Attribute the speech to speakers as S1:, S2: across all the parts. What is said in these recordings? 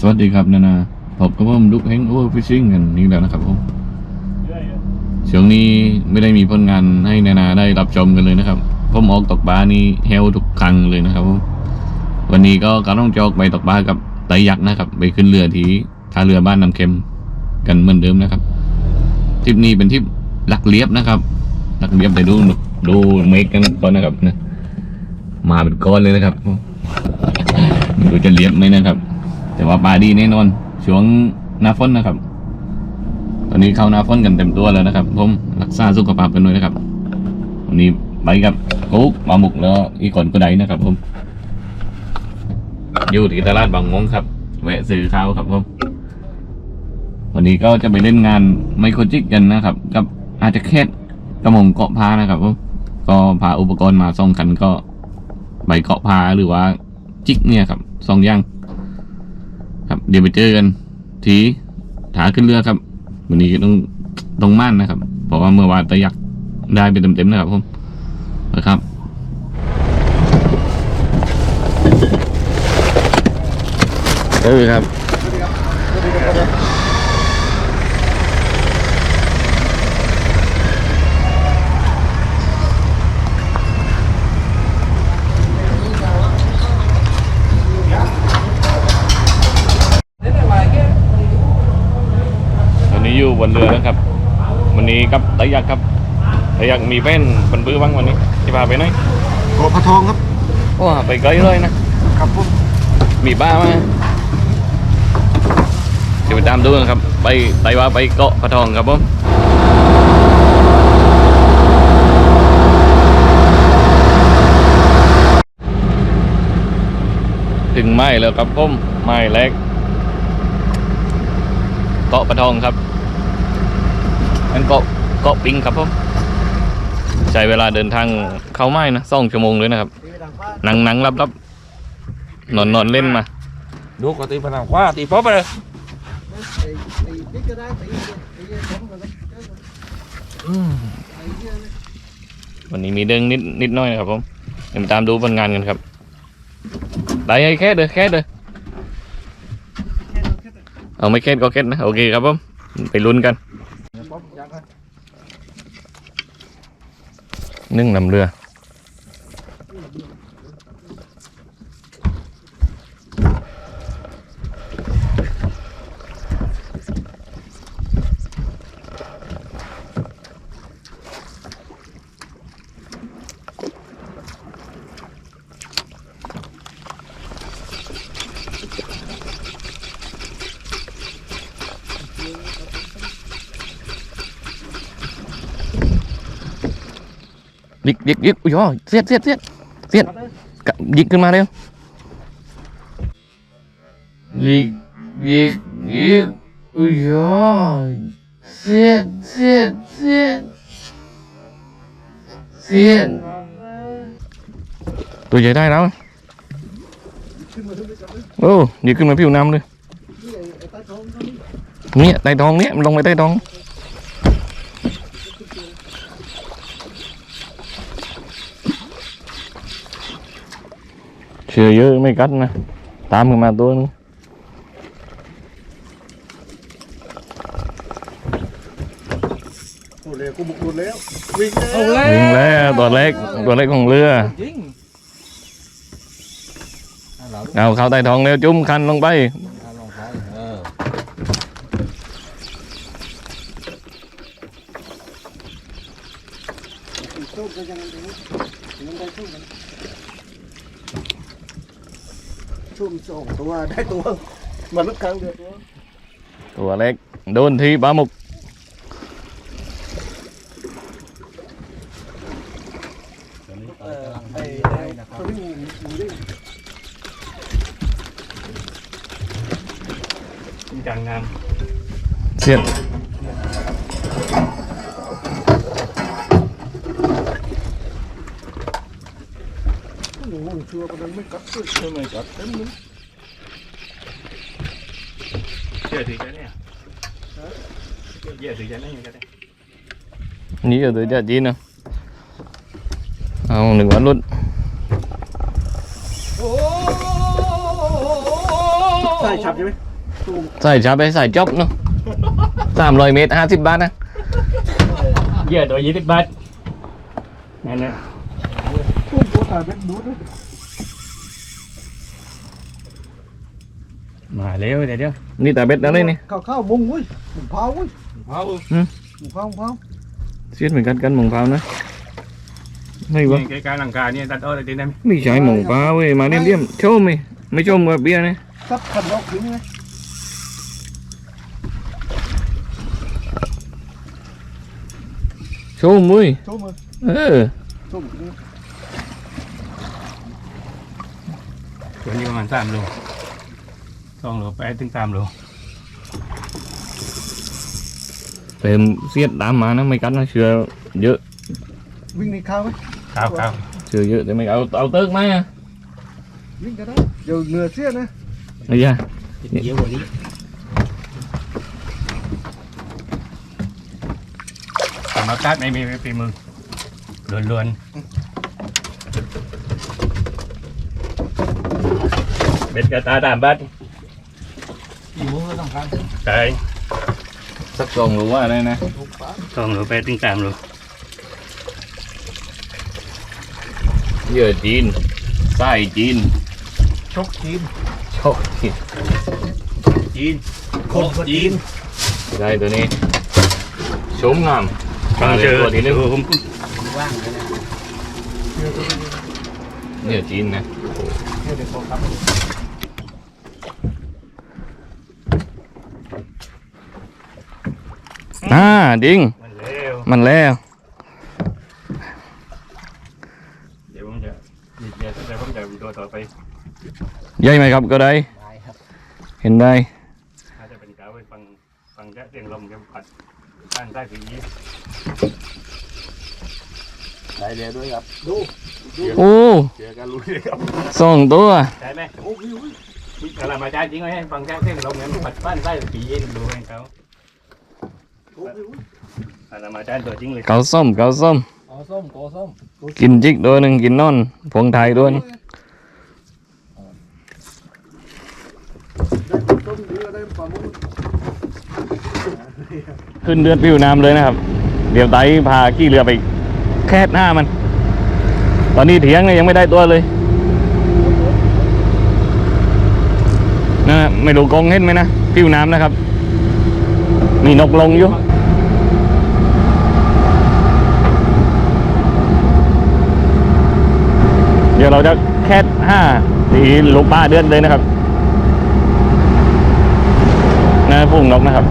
S1: สวัสดีครับนานาพบกับผมลุกเฮงโอเวอร์ฟิชชิ่งกันอีกแล้วนะครับผมช่วงนี้ไม่ได้มีผลงานให้นานาได้รับชมกันเลยนะครับผมออกตกปลานี่เฮลทุกครั้งเลยนะครับผมวันนี้ก็กำลังจะออกไปตกปลากับไตยักษ์นะครับ ไปขึ้นเรือที่ท่าเรือบ้านน้ำเค็มกันเหมือนเดิมนะครับทริปนี้เป็นทริปหลักเลียบนะครับหลักเลียบแต่ดูดูเมฆกันก่อนนะครับนะมาเป็นก้อนเลยนะครับไม่รู้จะเลียบไหมนะครับ แต่ว่าปลาดีแน่นอน ช่วงหน้าฝนนะครับ ตอนนี้เข้าหน้าฝนกันเต็มตัวแล้วนะครับ ผมรักษาสุขภาพกันด้วยนะครับ วันนี้ไปกับกุ๊กปลาหมุกแล้วอีกคนก็ได้นะครับ ผม อยู่ที่ตลาดบางมงครับแวะซื้อข้าวครับผมวันนี้ก็จะไปเล่นงานไมโครจิกกันนะครับ กับอาจจะแค่กระม่อมเกาะพานะครับผมก็พาอุปกรณ์มาสองคันก็ใบเกาะพาหรือว่าจิกเนี่ยครับสองอย่าง เดี๋ยวไปเจอกัน ที่ถาขึ้นเรือครับ วันนี้ต้องต้องมั่นนะครับ เพราะว่าเมื่อวานตะยักได้ไปเต็มๆนะครับผมนะครับเออครับ ตอนนี้อยู่บนเรือนะครับ วั นนี้กับตะยักครับตะยักมีแฟนเป็นบื้อบ้างวันนี้ที่พาไปไหน
S2: เกาะพระทองครับ
S1: โอ้ไปไกลเลยนะครับ
S2: ผม
S1: มีบ้าไหมเดี๋ยวไปตามดูกันครับ ไปไตว่าไปเกาะพระทองครับผมถึงไม้แล้วครับผมไม้แรกเกาะพระทองครับ นั่นเกาะเกาะปิงครับผมใช้เวลาเดินทางเข้าไม้นะสองชั่วโมงเลยนะครับหนังหนังรับรับนอนนอนเล่นมา
S3: ดูก็ตีผนังขว้าตีป๊อปไปเลย
S1: วันนี้มีเด้งนิดนิดหน้อยนะครับผมเดี๋ยวมาตามดูผลงานกันครับได้ให้แค่เด้อแค่เด้อเอาไม่แค่ก็แค่นะโอเคครับผมไปลุ้นกัน นึ่งลำเรือ ยิกยิกยิกอุ้ยอ๋อเสียดเสียดเสียดเสียดกะยิกขึ้นมาเร็วยิกยิกยิกอุ้ยอ๋อเสียดเสียดเสียดเสียดตัวใหญ่ได้แล้วโอ้ยิกขึ้นมาผิวน้ำเลยเนี่ยใต้ท้องเนี่ยมันลงไปใต้ท้อง เชื่อเยอะไม่กัดนะ ตามกันมาตัวนึง
S2: โอ้เลยกูบุกรุนแล้ววิ่งแล้ว
S3: เอาแล้ว
S1: ยิงแล้วตัวเล็กตัวเล็กของเรือ
S3: จริง
S1: เอาเข้าใต้ท้องแล้วจุ่มคันลงไป
S3: ลองใช้เออ
S2: ชุ่มสองตัวได้ตัวมันลึกครั้งเดียวตัว
S1: ตัวเล็กโดนทีปลาหมุก
S2: เออไอ้ไอ้ตัวนี้หมูหมูดิ้ง
S1: จังงามเสียด
S2: หมูชัวร์มันไม่กัดเลย
S3: ทำไมกัดเต็มเลย
S1: เชื่อถือใจเนี่ยเชื่อถือใจเนี่ยกันนี่ก็ถือใจจีนนะเอาหนึ่งวั
S2: ม
S1: ใส่ชาไปใส่จ็อบเนาะสามร้อยเมตรห้าสิบบาทนะ
S4: เหยื่อตัวยี่สิบบาทนั่นนะ
S2: ตุ้มตัวถ่ายเป็นดูด้วย
S4: มาเร็วเดี๋ยวเดี๋ยว
S1: นี่แต่เบ็ดอะไรนี่
S2: ข้าวข้าวมุงเว้ยหมูเผาเว้ย
S3: เอา
S2: หมูเผาหมูเผา
S1: เสียดเหมือนกันกันหมงเปล่านะไม่วะ
S4: นี่ใกล้ๆหลังคาเนี่ยตัดอ้อยได้ไหม
S1: ไม่ใช่หมงเปล่าเว้ยมาเลี่ยมเลี่ยมๆชมไหมไม่ชมกับเบียร์นะ
S2: ซับขันดอกถึงไง
S1: ชมเว้ย
S2: โชว์มือ
S1: เออ
S2: โชว์มือ
S4: ตัวนี้ประมาณสามโล สองโลไปถึงสามโล
S1: เต็มเสียดตามมานะไม่กันนะเชื่อเยอะ
S2: วิ่งในข้าวไหม
S4: ข้าวข้าว ใช่
S1: สักสองหรือว่าอะไรนะ
S4: สองโลไปถึงสามโล
S1: เยอะจีนไส้จีน
S3: ชกจีน
S1: ชกจีน
S4: จีน
S3: คนก็จีน
S1: ได้ตัวนี้ชมงาม
S4: ฟังเจอ
S1: ตัวที่หนึง
S4: ผม
S3: ว่างเลยนะ
S1: เนี่ยจีนนะ
S3: เดี๋ยวเขาครับ
S1: อ่าดิง
S4: มันเร็ว
S1: มันแล้ว
S4: เดี๋ยวผมจะเดี๋ยวเดี๋ยวผมจะวิดีโอต่อไป
S1: ใหญ่ไหมครับก็ได้
S3: ได้ครับ
S1: เห็นได้
S4: ถ้าจะเป็นกาวไปฟังฟังจะเสียงลมจะปัดด้านใต้ผี
S3: ได้เลยด้วยครับดู
S1: โอ้
S3: เจอกันรู้เลยครับ
S1: สองตัว
S4: ใช่ไหมโอ้ยกำลังมาจ้าจริงไหมฟังจ้าเสียงลมเนี่ยมันปัดบ้านใต้ผีดูให้เขา กำลังมาจ้าตัวจริงเลย
S1: เกาส้มเกาส้ม
S3: เอาส้มโกส้ม
S1: กินจิกตัวหนึ่งกินนอนผงไทยด้วยขึ้นเดือดผิวน้ำเลยนะครับ เดี๋ยวไตพาขี้เรือไปแคบหน้ามัน ตอนนี้เถียงเนี่ยยังไม่ได้ตัวเลยนะไม่รู้กงเห็นไหมนะผิวน้ำนะครับ มีนกลงอยู่เดี๋ยวเราจะแคทห้าสีลูกป้าเดือนเลยนะครับนะพุ่งนกนะครับ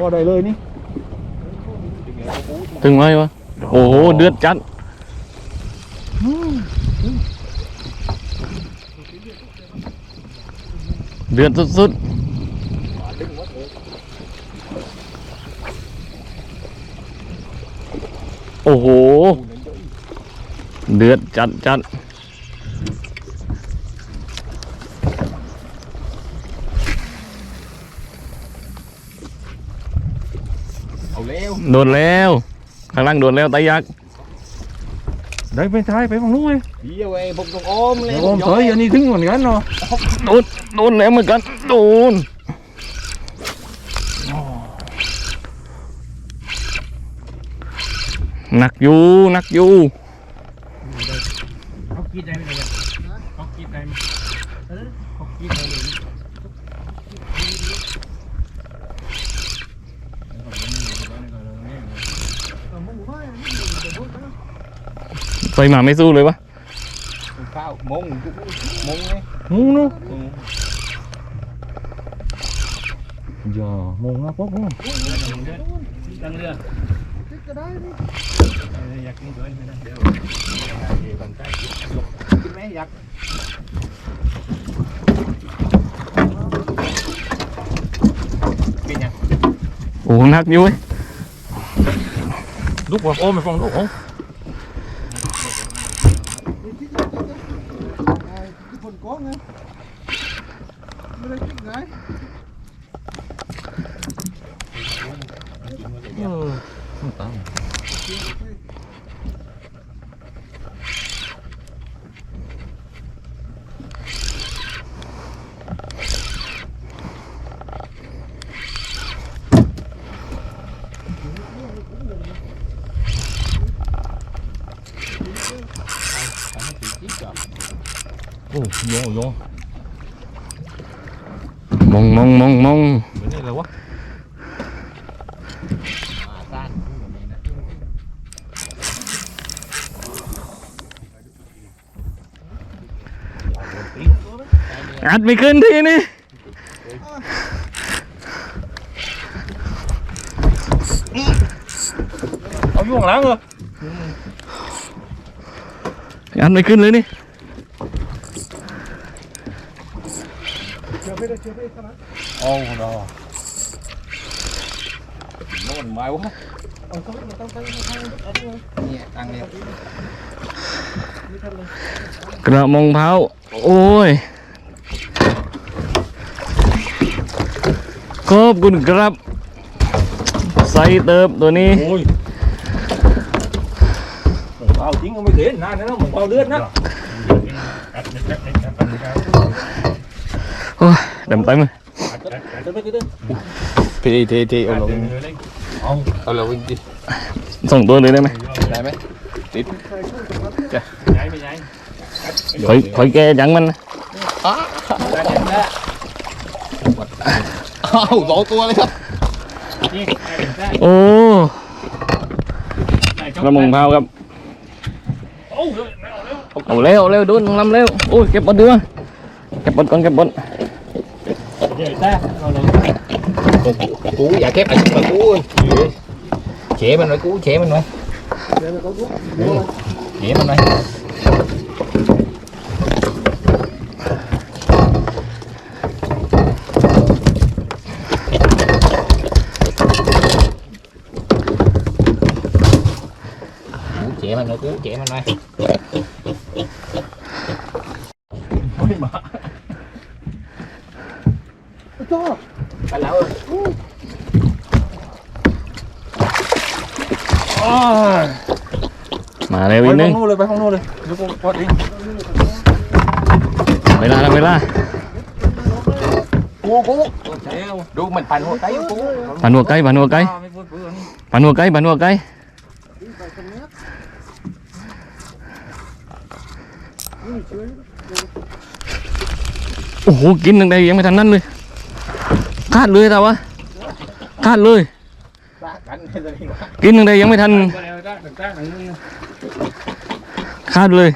S2: พ อได้เลยนี่
S1: ถึงไหมวะ โอ้โห เดือดจัดเดือดสุดๆ โอ้โห เดือดจัดจัด
S3: เอาเร็ว
S1: โดนแล้วข้างล่างโดนแล้วไตยักษ์
S4: ได้ไปท้ายไปฝั่งนู้นเลย
S3: เดี๋ยวไอ้ผมต้องอมเลย
S4: โอ้มเถอยอันนี้ถึงเหมือนกันเนาะ
S1: โดนโดนแล้วเหมือนกันโดนหนักอยู่หนักอยู่
S4: เขากินได้ไหมเนี่ยเขากินได้ไหมเขากินได้เลย
S2: ปลาหมูไม่
S1: ไฟหมาไม่สู้เลยวะ
S3: ข้าว มงมงไง
S2: งูนู้อย่ามองนะพวกงู
S4: ตั้งเรือ
S2: ก็ได้นี่
S4: อยากกินด้วยนะเดี๋ยวบังใจ
S3: กินไหมอยาก
S1: โอ้หนักอยู่เว้ย
S2: ลูกว่าโอ้ไม่ฟังลูกโอ้
S5: ที่คนก้องไงไม่ได้กินไง
S2: เออมันตาม โอ้โยโย
S1: มองมองมองมอง
S2: เหมื อนนี่อะไรวะ
S1: อัดไม่ขึ้นทีนี่
S2: เอาอยู่ข้างหลังเหรอ
S1: อัดไม่ขึ้นเลยนี่
S5: เชื่อไปเลยเชื่อไปขนาด
S2: โอ้โหโน่นไม้วะ
S5: เอาเขามาตั้งตั้งตั้งเอาด้วย
S3: เนี่ยตังเนี่ย
S5: นี่ทันเลย
S1: กระมองเผาโอ้ยขอบคุณครับใส่เติบตัวนี้
S2: โอ้ยหมูเปล่าจริงก็ไม่เห็นนานแล้วหมูเปล่าเลือดนะ
S1: โอ้ยเต็มเต็มเลย
S2: เดินไปเดิน
S3: พี่ทีทีเอาลง
S2: เอา
S3: เอาลงดิ
S1: ส่งตัวเลยได้ไหม
S3: ได้ไหม
S4: ย้ายไม่ย้าย
S1: คอยคอยแกจังมันนะ
S3: อ้าวสองตัวเลยครับ
S4: นี่ไอ้เป็นแท้
S1: โอ้
S4: ไอ้
S1: กระมองเผาครับ
S4: โอ้ย เอาแล้ว
S1: เอาเร็วเร็วดูนลำเร็วโอ้ยเก็บบดดีวะเก็บบดก่อนเก็บบด
S4: เดี๋ยวแท้เอาลง
S3: กูอยากเก็บไอ้ชิ้นมากูเฉมันไว้กูเฉมันไว้
S5: เดี๋ยวเขาดู
S3: เฉมันไว้กูเฉมันไว้กูเฉมันไว้
S5: ชอบ
S3: ไปแล้ว
S1: มาเร็ว
S2: ไป
S1: อีก
S2: ห้
S1: นึ
S2: องงนู้นเลยไปห้องนู้นเลยเดี๋ยวกูกดเอง
S1: เวลาแล้วเวลา
S3: กูกูดูมันปั่นหั วไก่กู
S1: ปันหัวไก่ปันหัวไก่
S2: ไม่พูดเพื่อน
S1: ปันหัวไก่ปันหัวไก่
S5: ไปตรงนี้นี่ช่วย
S1: โอ้โห กินตั้งแต่ยังไม่ทันนั่นเลยคาดเลยแต่วะคาดเลย
S3: กินตั้
S1: งแต่ยังไม่ทันคาดเลย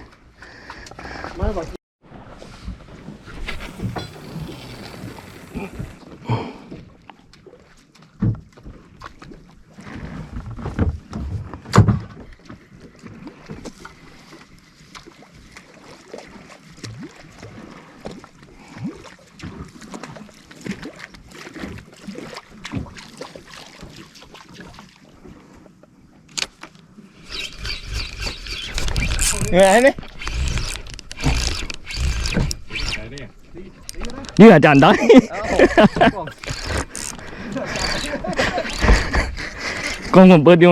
S5: ไม่บอก
S3: เหนื่อยไหม
S1: นี่อาจารย์ได้กล้องผมเปิดอ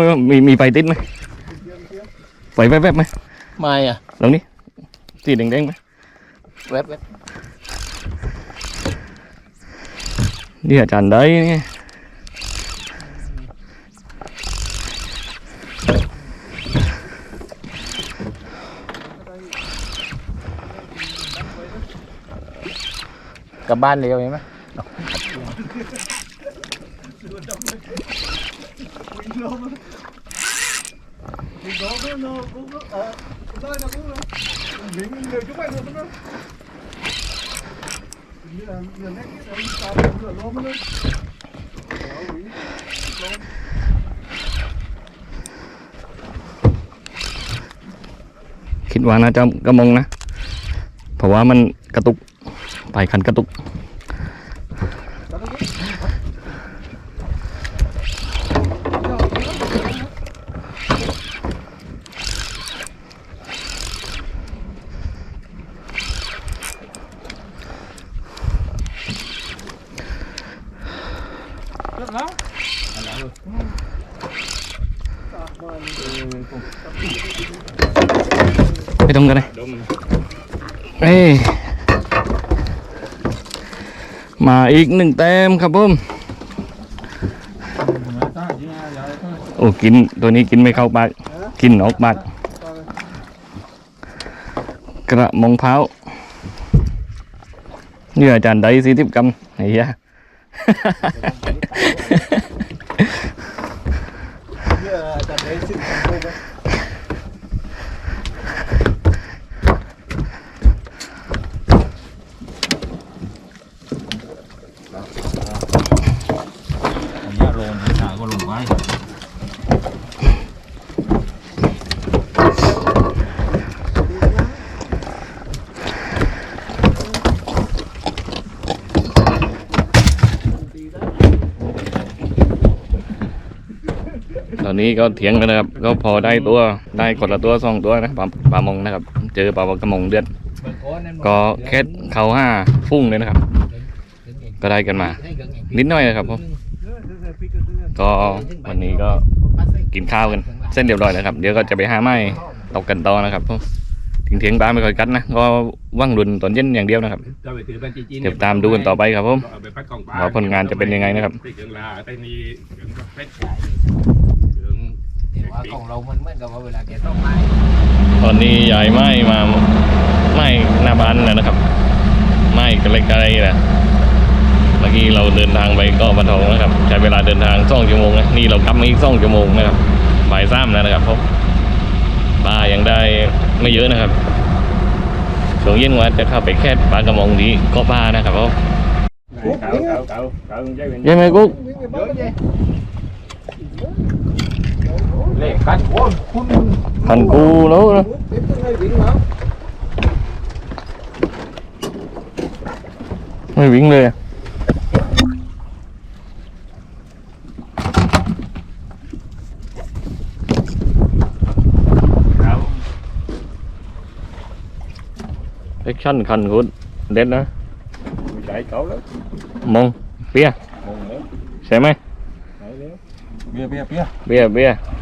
S3: อ
S1: ง
S3: ล้ม
S5: เลยเอาวิ่งล้ม
S1: คิดว่าน่าจะกระมงนะ เพราะว่ามันกระตุก ไปคันกระตุกไปด มาอีกหนึ่งแต้มครับผมโอ้กินตัวนี้กินไม่เข้าปากกินออกปากกระมงเผาเนี่ยอาจารย์ได้สี่สิบกรัมไอ้ยะ
S5: นี่ยจะได้สิ่งของเลยนะ
S3: อย่าลงหนาก็ลงไว้
S1: ต อนนี้ก็เถียงกันนะครับ ก็พอได้ตัวได้คนละตัวสองตัวนะปลาปลามงนะครับ เจอปลากระมงเดือดก็แค่เขาห้าฟุ้งเลยนะครับ ก็ได้กันมา นิดหน่อยนะครับผมก็วันนี้ก็กินข้าวกัน เส้นเรียบร้อยแล้วครับ เดี๋ยวก็จะไปหาไม้ตกกันต่อนะครับผมถึงเถียงปลาไม่ค่อยกัดนะก็ว่างรุนตอนเย็นอย่างเดียวนะครับ
S4: เดี๋
S1: ยวตามดูกันต่อไปครับผมว่าผลงานจะเป็นยังไงนะครับ
S3: แต่ว่าของเรามันเหมือนกับว่าเวลาแกต้องไม้
S1: ตอนนี้ยายไม้มาไม้หน้าบ้านแล้วนะครับไม้ไกลๆนะเมื่อกี้เราเดินทางไปก็ปะทองนะครับ ใช้เวลาเดินทางสองชั่วโมงนะนี่เรากลับมาอีกสองชั่วโมงนะครับบ่ายสามแล้วนะครับเพราะปลายังได้ไม่เยอะนะครับช่วงเย็นว่าจะเข้าไปแค่ปลากระมงที่ก็ปลานะครับเพราะ
S4: เก่าเก่าเก่าเก่าใช่เป็น
S1: ยังไงกุ๊ก
S5: วิ่งไปบ้านเลย
S3: เล็กกันโอ้ยคุณ
S1: ขันกูแล้วนะ
S5: เต็มยังไงวิ่งแล้ว
S1: ไม่วิ่งเลยอะ
S4: เก่า
S1: แอคชั่นขันกูเด็ดนะ
S4: ใช้เก่าแล้ว
S1: มองเปีย
S4: มองแล้ว
S1: ใช่ไหม
S4: ใช้แล้ว
S3: เบี้ยเบี้ยเบี้ย
S1: เบียร์เบียร์เป็นอะไรไว้กันอ่าเบียร์ใส่ถึงดู
S3: กูตัวนี้อัดแกตาย
S1: ไอ้เหี้ยลงขาวไว้ตัวนะ
S5: มาเลยก็ลงไปติดโดนย่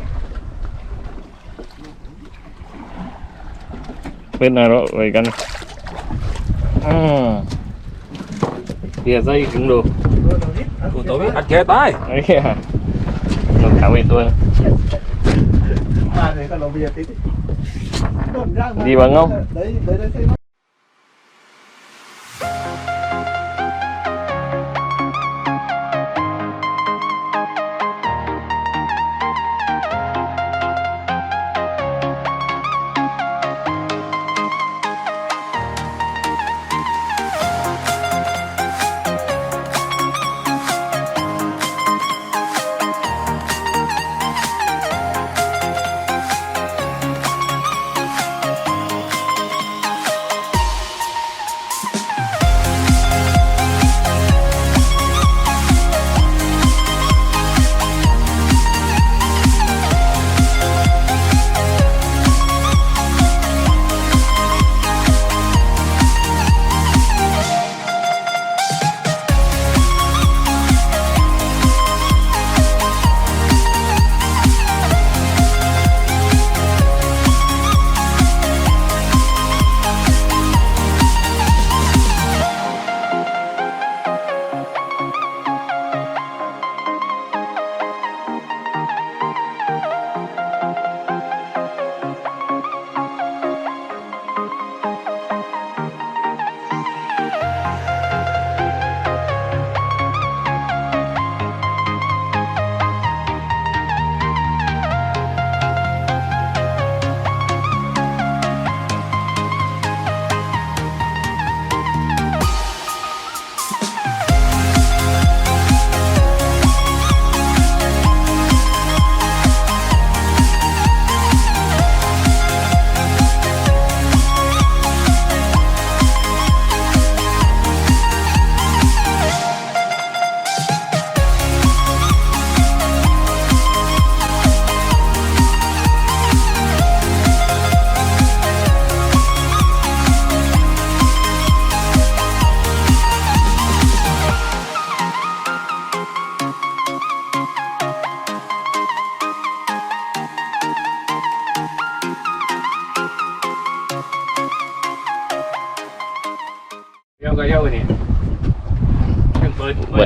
S5: างมา
S1: ดีกว่าเงา
S5: ได้ได้ได้เส้น
S4: เรา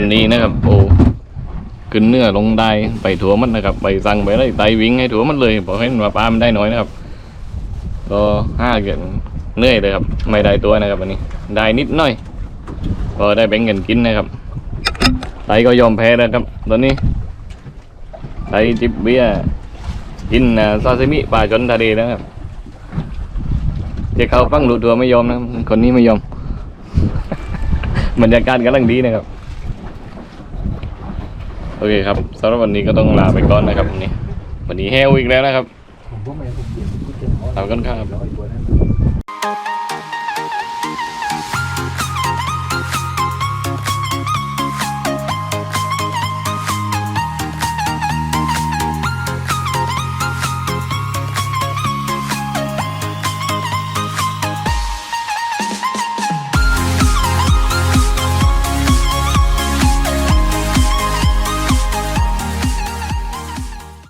S4: น
S1: นี้นะครับ โอ้ขึ้นเนื้อลงได้ไปถั่วมันนะครับไปสั่งไปเลยไตวิ่งให้ถั่วมันเลยบอกให้มาปลามันได้น้อยนะครับ ก็ห้าเกินเหนื่อยเลยครับไม่ได้ตัวนะครับวันนี้ ได้นิดหน่อยก็ได้แบ่งกันกินนะครับไตก็ยอมแพ้แล้วครับ ตอนนี้ไตจิบเบียกินซาซิมิปลาจนทะเลนะครับเจ๊เขาฟังหลุดตัวไม่ยอมนะคนนี้ไม่ยอมบรรยากาศกำลังดีนะครับ เคครับสำหรับวันนี้ก็ต้องลาไปก่อนนะครับวันนี้วันนี้แฮวอีกแล้วนะครับ
S2: ผมก็ไม่ผมเปลี่ยนที่เต็ม
S1: ขอบคุณครับ
S2: ร้อยตัวนั้น